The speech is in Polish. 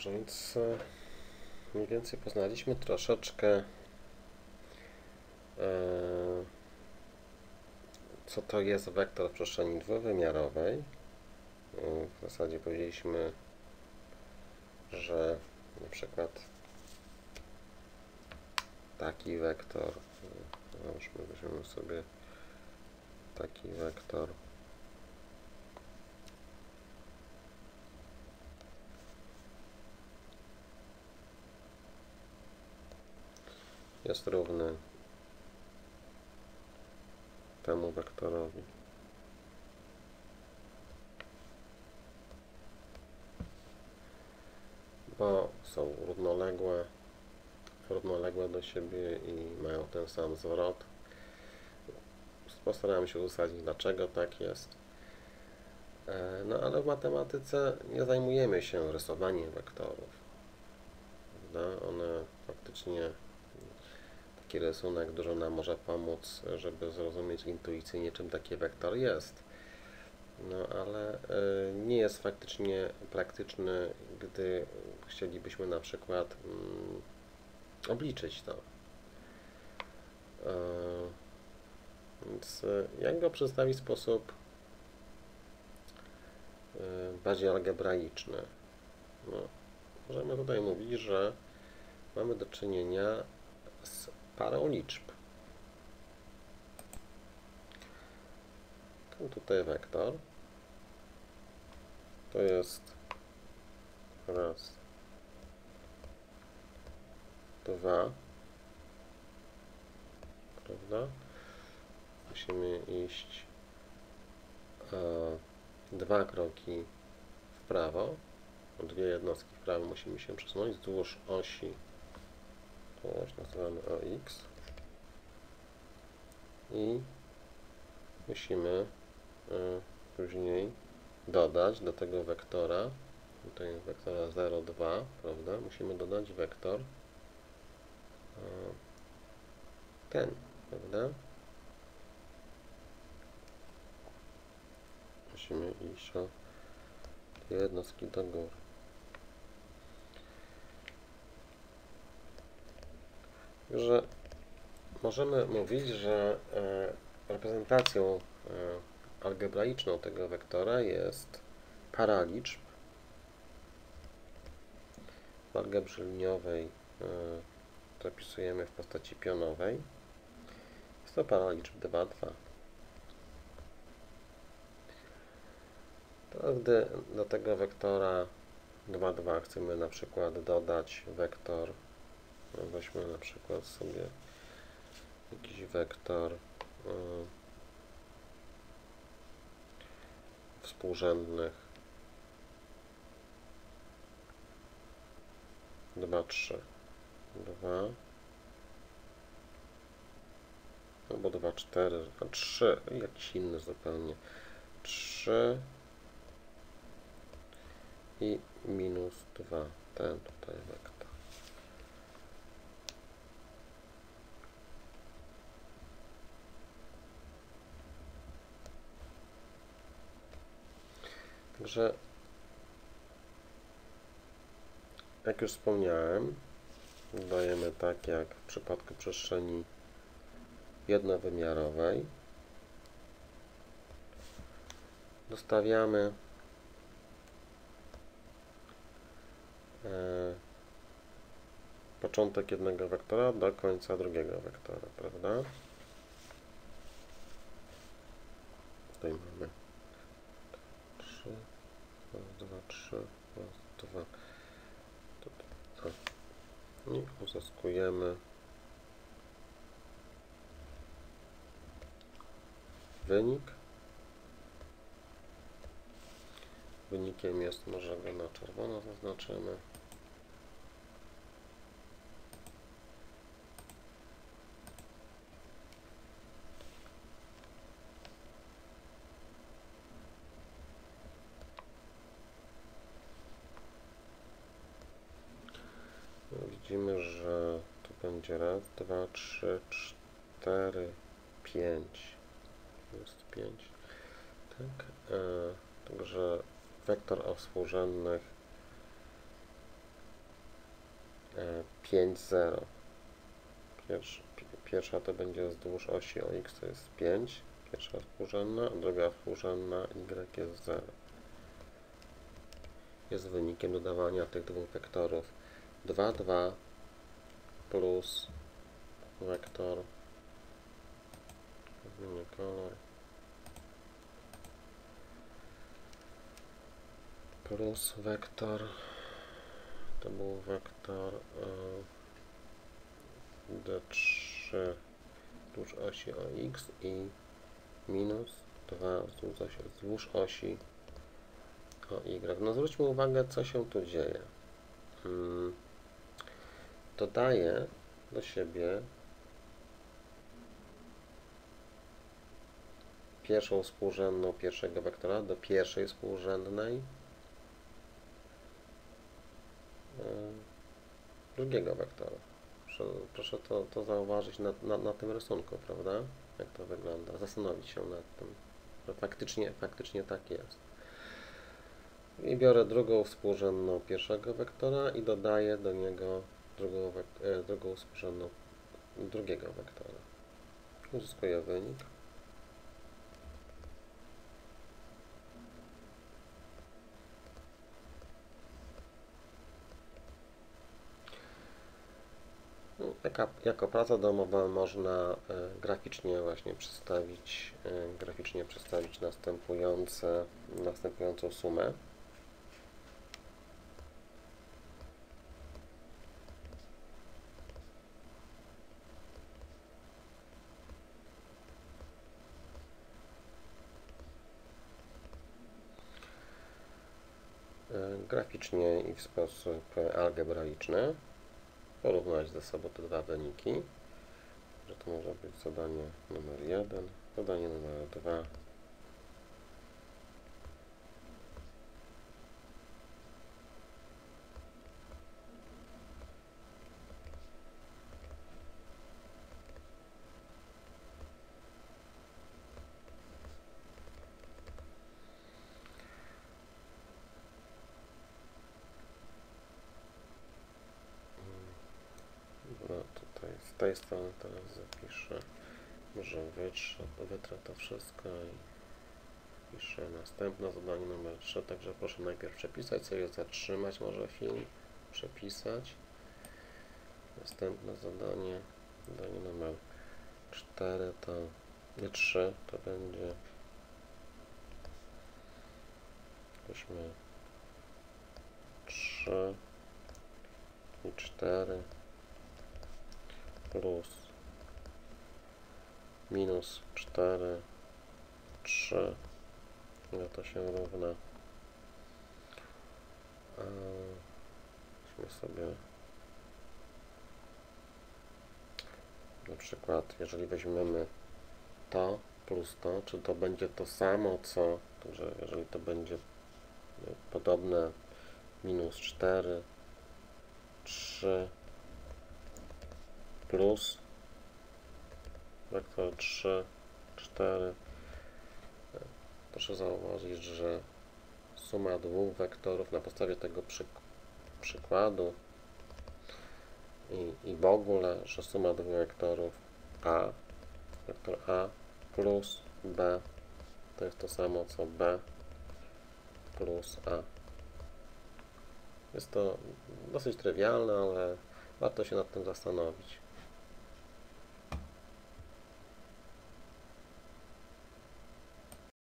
Dobrze, więc e, mniej więcej poznaliśmy troszeczkę e, co to jest wektor w przestrzeni dwuwymiarowej. E, W zasadzie powiedzieliśmy, że na przykład taki wektor, załóżmy, weźmiemy sobie taki wektor jest równy temu wektorowi. Bo są równoległe, równoległe do siebie i mają ten sam zwrot. Postarałem się uzasadnić, dlaczego tak jest. E, No ale w matematyce nie zajmujemy się rysowaniem wektorów. Prawda? One faktycznie taki rysunek dużo nam może pomóc, żeby zrozumieć intuicyjnie, czym taki wektor jest. No ale y, nie jest faktycznie praktyczny, gdy chcielibyśmy na przykład mm, obliczyć to. Y, Więc y, jak go przedstawić w sposób bardziej algebraiczny? No, możemy tutaj mówić, że mamy do czynienia z parą liczb. Ten tutaj wektor to jest raz, dwa, prawda? Musimy iść e, dwa kroki w prawo, dwie jednostki w prawo musimy się przesunąć wzdłuż osi już nazywamy OX i musimy y, później dodać do tego wektora. Tutaj wektora 0, 2 prawda, musimy dodać wektor y, ten, prawda? Musimy iść o jednostki do góry że możemy mówić, że e, reprezentacją e, algebraiczną tego wektora jest para liczb. W algebrze liniowej e, zapisujemy w postaci pionowej. Jest to para liczb 2, 2. Teraz gdy do tego wektora 2, 2 chcemy na przykład dodać wektor weźmy na przykład sobie jakiś wektor y, współrzędnych. 2, 3 2 albo 2, 4 a 3 jakiś inny zupełnie. 3 i minus 2 ten tutaj wektor Także, jak już wspomniałem, dajemy tak jak w przypadku przestrzeni jednowymiarowej. Dostawiamy e, początek jednego wektora do końca drugiego wektora, prawda? Tutaj mamy 3, raz, dwa, trzy, raz, dwa. Tutaj, I uzyskujemy wynik. Wynikiem jest, może go na czerwono zaznaczymy. Widzimy, że tu będzie raz, dwa, trzy, cztery, pięć. Jest pięć. Tak. E, także wektor o współrzędnych e, 5, 0. Pierwsza, pi- pierwsza to będzie wzdłuż osi OX to jest 5, pierwsza współrzędna, a druga współrzędna Y jest 0. Jest wynikiem dodawania tych dwóch wektorów 2, 2 plus wektor zmienię kolor plus wektor to był wektor e, D3 wzdłuż osi OX i minus 2 wzdłuż osi, wzdłuż osi OY. No zwróćmy uwagę, co się tu dzieje. Hmm. Dodaję do siebie pierwszą współrzędną pierwszego wektora do pierwszej współrzędnej e, drugiego wektora. Proszę, proszę to, to zauważyć na, na, na tym rysunku, prawda? Jak to wygląda. Zastanowić się nad tym, faktycznie, faktycznie tak jest. I biorę drugą współrzędną pierwszego wektora i dodaję do niego drugą, e, drugą drugiego wektora. Uzyskuję wynik. No, jako praca domowa można e, graficznie właśnie przedstawić, e, graficznie przedstawić następujące, następującą sumę. E, graficznie i w sposób algebraiczny porównać ze sobą te dwa wyniki, że to może być zadanie numer 1, zadanie numer 2. No tutaj z tej strony teraz zapiszę, może wytrze, wytrę to wszystko i piszę następne zadanie numer 3, także proszę najpierw przepisać sobie, zatrzymać może film, przepisać. Następne zadanie, zadanie numer 4 to, nie 3, to będzie weźmy 3 i 4 plus minus 4 3 ile to się równa. Weźmy sobie na przykład jeżeli weźmiemy to plus to, czy to będzie to samo co, że jeżeli to będzie no, podobne minus 4 3 plus wektor 3, 4. Proszę zauważyć, że suma dwóch wektorów na podstawie tego przyk przykładu i, i w ogóle, że suma dwóch wektorów A, wektor A plus B to jest to samo co B plus A. Jest to dosyć trywialne, ale warto się nad tym zastanowić.